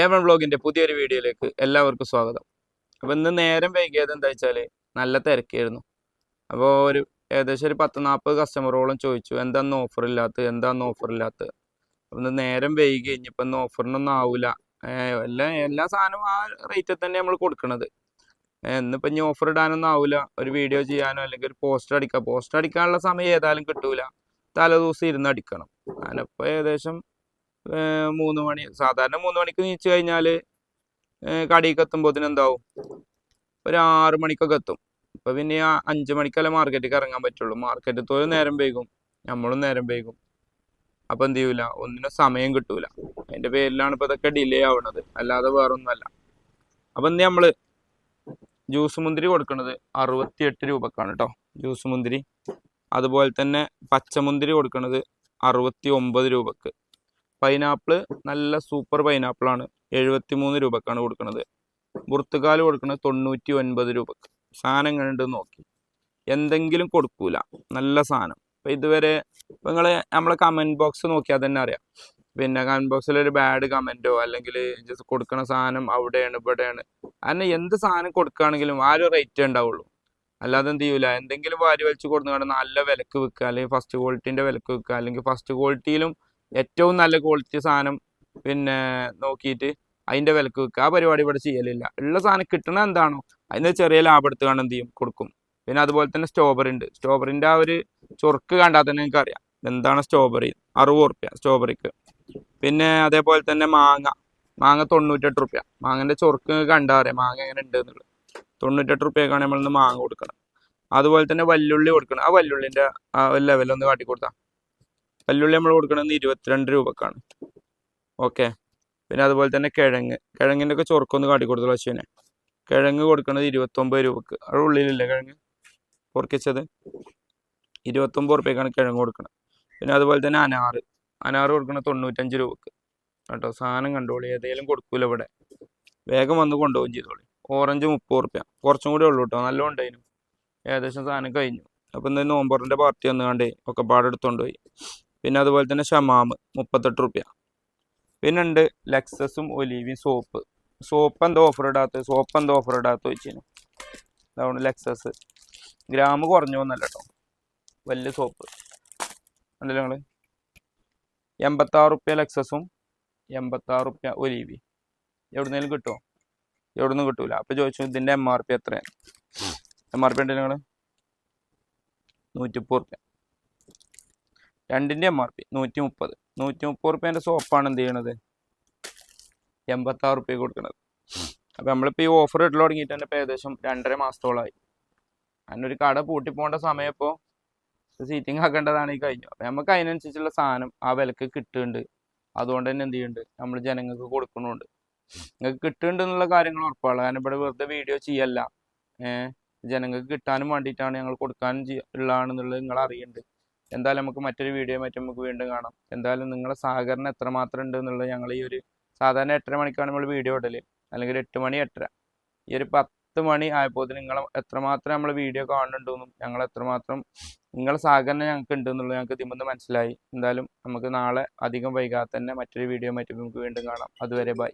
A1 ബ്ലോഗിന്റെ പുതിയൊരു വീഡിയോയിലേക്ക് എല്ലാവർക്കും സ്വാഗതം. അപ്പോൾ ഇന്ന് നേരം വൈകിയത് എന്താ വെച്ചാൽ നല്ല തിരക്കായിരുന്നു. അപ്പോൾ ഒരു ഏകദേശം ഒരു പത്ത് നാൽപ്പത് കസ്റ്റമറോളം ചോദിച്ചു എന്താന്ന് ഓഫർ ഇല്ലാത്ത എന്താന്ന് ഓഫർ ഇല്ലാത്ത? അപ്പം ഇന്ന് നേരം വൈകി ഇനിയിപ്പോൾ ഇന്ന് ഓഫറിനൊന്നും ആവില്ല എല്ലാ എല്ലാ സാധനവും ആ റേറ്റിൽ തന്നെ നമ്മൾ കൊടുക്കണത്. ഇന്നിപ്പോൾ ഇനി ഓഫർ ഇടാനൊന്നും ആവില്ല ഒരു വീഡിയോ ചെയ്യാനോ അല്ലെങ്കിൽ ഒരു പോസ്റ്റർ അടിക്കാം. പോസ്റ്റർ അടിക്കാനുള്ള സമയം ഏതായാലും കിട്ടൂല. തലേദിവസം ഇരുന്ന് അടിക്കണം. ഞാനിപ്പോൾ ഏകദേശം മൂന്ന് മണി സാധാരണ മൂന്ന് മണിക്ക് നീച്ചു കഴിഞ്ഞാൽ കടിക്ക് എത്തുമ്പോഴത്തേന് എന്താവും? ഒരു ആറ് മണിക്കൊക്കെ എത്തും. ഇപ്പം പിന്നെ ആ അഞ്ച് മണിക്കല്ലേ മാർക്കറ്റിൽ ഇറങ്ങാൻ പറ്റുള്ളൂ. മാർക്കറ്റിൽ തോലും നേരം വൈകും. നമ്മളും നേരം വൈകും. അപ്പം എന്ത് ചെയ്യൂല? ഒന്നിനും സമയം കിട്ടൂല. അതിന്റെ പേരിലാണ് ഇപ്പോൾ ഇതൊക്കെ ഡിലേ ആവുന്നത് അല്ലാതെ വേറൊന്നുമല്ല. അപ്പം എന്ത് നമ്മൾ ജ്യൂസ് മുന്തിരി കൊടുക്കുന്നത് അറുപത്തിയെട്ട് രൂപക്കാണ് കേട്ടോ ജ്യൂസ് മുന്തിരി. അതുപോലെ തന്നെ പച്ചമുന്തിരി കൊടുക്കുന്നത് അറുപത്തി ഒമ്പത് രൂപക്ക്. പൈനാപ്പിൾ നല്ല സൂപ്പർ പൈനാപ്പിൾ ആണ്. എഴുപത്തി മൂന്ന് രൂപക്കാണ് കൊടുക്കുന്നത് പുർത്തുകാൽ കൊടുക്കുന്നത് തൊണ്ണൂറ്റി ഒൻപത് രൂപക്ക്. സാധനം എങ്ങനെയുണ്ട് നോക്കി. എന്തെങ്കിലും കൊടുക്കൂല. നല്ല സാധനം. അപ്പം ഇതുവരെ നിങ്ങൾ നമ്മളെ കമന്റ് ബോക്സ് നോക്കിയാൽ തന്നെ അറിയാം. പിന്നെ കമന്റ് ബോക്സിൽ ഒരു ബാഡ് കമന്റോ അല്ലെങ്കിൽ ജസ്റ്റ് കൊടുക്കുന്ന സാധനം അവിടെയാണ് ഇവിടെയാണ്. അങ്ങനെ എന്ത് സാധനം കൊടുക്കുകയാണെങ്കിലും ആ ഒരു റേറ്റ് ഉണ്ടാവുള്ളൂ. അല്ലാതെ എന്ത് ചെയ്യൂല. എന്തെങ്കിലും വാരി വലിച്ച് കൊടുത്തുകൊണ്ട് നല്ല വിലക്ക് വിൽക്കുക. അല്ലെങ്കിൽ ഫസ്റ്റ് ക്വാളിറ്റീന്റെ വിലക്ക് വിൽക്കുക. അല്ലെങ്കിൽ ഫസ്റ്റ് ക്വാളിറ്റിയിലും ഏറ്റവും നല്ല ക്വാളിറ്റി സാധനം പിന്നെ നോക്കിയിട്ട് അതിന്റെ വിലക്ക് വിൽക്കുക ആ പരിപാടി ഇവിടെ ചെയ്യലില്ല. ഉള്ള സാധനം കിട്ടണ എന്താണോ അതിന് ചെറിയ ലാഭം എടുത്ത് കാണും എന്ത് ചെയ്യും കൊടുക്കും. പിന്നെ അതുപോലെ തന്നെ സ്ട്രോബെറി ഉണ്ട് സ്ട്രോബെറിന്റെ ആ ഒരു ചൊറുക്ക് കണ്ടാൽ തന്നെ അറിയാം എന്താണ് സ്ട്രോബെറി അറുപത് റുപ്യ സ്ട്രോബെറിക്ക് പിന്നെ അതേപോലെ തന്നെ മാങ്ങ. മാങ്ങ തൊണ്ണൂറ്റെട്ട് റുപ്യ മാങ്ങന്റെ ചൊറുക്ക് കണ്ടാൽ അറിയാം. മാങ്ങ എങ്ങനെ ഉണ്ട് എന്നുള്ളത്. തൊണ്ണൂറ്റെട്ട് റുപ്യക്കാണ് നമ്മൾ ഇന്ന് മാങ്ങ കൊടുക്കണം അതുപോലെ തന്നെ വല്ലുള്ളി കൊടുക്കണം ആ വല്ലുള്ളിന്റെ ആ ലെവലൊന്ന് കാട്ടി കൊടുത്താൽ വല്ലുള്ളി നമ്മൾ കൊടുക്കണമെന്ന് ഇരുപത്തിരണ്ട് രൂപക്കാണ്. ഓക്കെ പിന്നെ അതുപോലെ തന്നെ കിഴങ്ങ്. കിഴങ്ങിന്റെ ഒക്കെ ചൊറുക്കൊന്ന് കാട്ടി കൊടുത്തുള്ള പശുവിനെ കിഴങ്ങ് കൊടുക്കുന്നത് ഇരുപത്തൊമ്പത് രൂപക്ക്. അത് ഉള്ളിലില്ലേ കിഴങ്ങ്? പൊറിക്കിച്ചത്? ഇരുപത്തൊമ്പത് റുപ്യക്കാണ് കിഴങ്ങ് കൊടുക്കുന്നത് പിന്നെ അതുപോലെ തന്നെ അനാറ്. അനാറ് കൊടുക്കുന്നത് തൊണ്ണൂറ്റഞ്ച് രൂപക്ക്. കേട്ടോ? സാധനം കണ്ടോളി. ഏതെങ്കിലും കൊടുക്കൂല ഇവിടെ. വേഗം വന്ന് കൊണ്ടുപോകും ചെയ്തോളി. ഓറഞ്ച് മുപ്പത് റുപ്യ കുറച്ചും കൂടി ഉള്ളൂ കേട്ടോ. നല്ല ഉണ്ടായിരുന്നു ഏകദേശം സാധനം കഴിഞ്ഞു. അപ്പം ഇന്ന് നോമ്പറിന്റെ പാർട്ടി വന്നുകൊണ്ട് കണ്ടേ. ഒക്കെ പാടെടുത്തോണ്ട് പോയി. പിന്നെ അതുപോലെ തന്നെ ഷമാമ് മുപ്പത്തെട്ട് റുപ്യ. പിന്നെ ഉണ്ട് ലെക്സസും ഒലീവിയും സോപ്പ് സോപ്പ് എന്താ ഓഫർ ഇടാത്ത സോപ്പ് എന്താ ഓഫർ ഇടാത്ത വെച്ചിന്. അതാണ് ലെക്സസ് ഗ്രാം കുറഞ്ഞു വന്നല്ല കേട്ടോ വലിയ സോപ്പ് ഉണ്ടല്ലോ നിങ്ങൾ എൺപത്താറ് റുപ്യ ലെക്സസും എൺപത്താറ് റുപ്യ ഒലീവി എവിടുന്നേലും കിട്ടുമോ എവിടുന്ന് കിട്ടൂല. അപ്പോൾ ചോദിച്ചു ഇതിന്റെ എം ആർ പി എത്രയാണ്? എം ആർ പി ഉണ്ടല്ലോ നിങ്ങൾ നൂറ്റിപ്പൂർ റുപ്യ. രണ്ടിന്റെ എം ആർ പി നൂറ്റി മുപ്പത് നൂറ്റി മുപ്പത് റുപ്യേന്റെ സോപ്പാണ് എന്ത് ചെയ്യണത്? എൺപത്താറ് റുപ്യ കൊടുക്കുന്നത് അപ്പം നമ്മളിപ്പോൾ ഈ ഓഫർ ഇട്ട് തുടങ്ങിയിട്ട് തന്നെ ഇപ്പോൾ ഏകദേശം രണ്ടര മാസത്തോളമായി അതിനൊരു കട പൂട്ടി പോകേണ്ട സമയം ഇപ്പോൾ സീറ്റിംഗ് ആക്കേണ്ടതാണ് ഈ കഴിഞ്ഞു. അപ്പം നമുക്ക് അതിനനുസരിച്ചുള്ള സാധനം ആ വിലക്ക് കിട്ടുന്നുണ്ട്. അതുകൊണ്ട് തന്നെ എന്ത് ചെയ്യുന്നുണ്ട്? നമ്മൾ ജനങ്ങൾക്ക് കൊടുക്കുന്നുണ്ട്. നിങ്ങൾക്ക് കിട്ടുന്നുണ്ട് എന്നുള്ള കാര്യങ്ങൾ ഉറപ്പാണ്. കാരണം ഇവിടെ വെറുതെ വീഡിയോ ചെയ്യല്ല. ജനങ്ങൾക്ക് കിട്ടാനും വേണ്ടിയിട്ടാണ് ഞങ്ങൾ കൊടുക്കാനും ഉള്ളതാണെന്നുള്ളത് നിങ്ങൾ അറിയുന്നുണ്ട്. എന്തായാലും നമുക്ക് മറ്റൊരു വീഡിയോ മറ്റും നമുക്ക് വീണ്ടും കാണാം. എന്തായാലും നിങ്ങളുടെ സഹകരണം എത്രമാത്രം ഉണ്ട് എന്നുള്ളത് ഞങ്ങൾ ഈ ഒരു സാധാരണ എട്ടര മണിക്കാണ് നമ്മൾ വീഡിയോ ഇടൽ. അല്ലെങ്കിൽ എട്ട് മണി എട്ടര. ഈ ഒരു പത്ത് മണി ആയപ്പോൾ നിങ്ങൾ എത്രമാത്രം നമ്മൾ വീഡിയോ കാണുന്നുണ്ടെന്നും ഞങ്ങൾ എത്രമാത്രം നിങ്ങളുടെ സഹകരണം ഞങ്ങൾക്ക് ഉണ്ട് എന്നുള്ളത് ഞങ്ങൾക്ക് ഇതിൽ മനസ്സിലായി. എന്തായാലും നമുക്ക് നാളെ അധികം വൈകാതെ തന്നെ മറ്റൊരു വീഡിയോ മറ്റും നമുക്ക് വീണ്ടും കാണാം. അതുവരെ ബൈ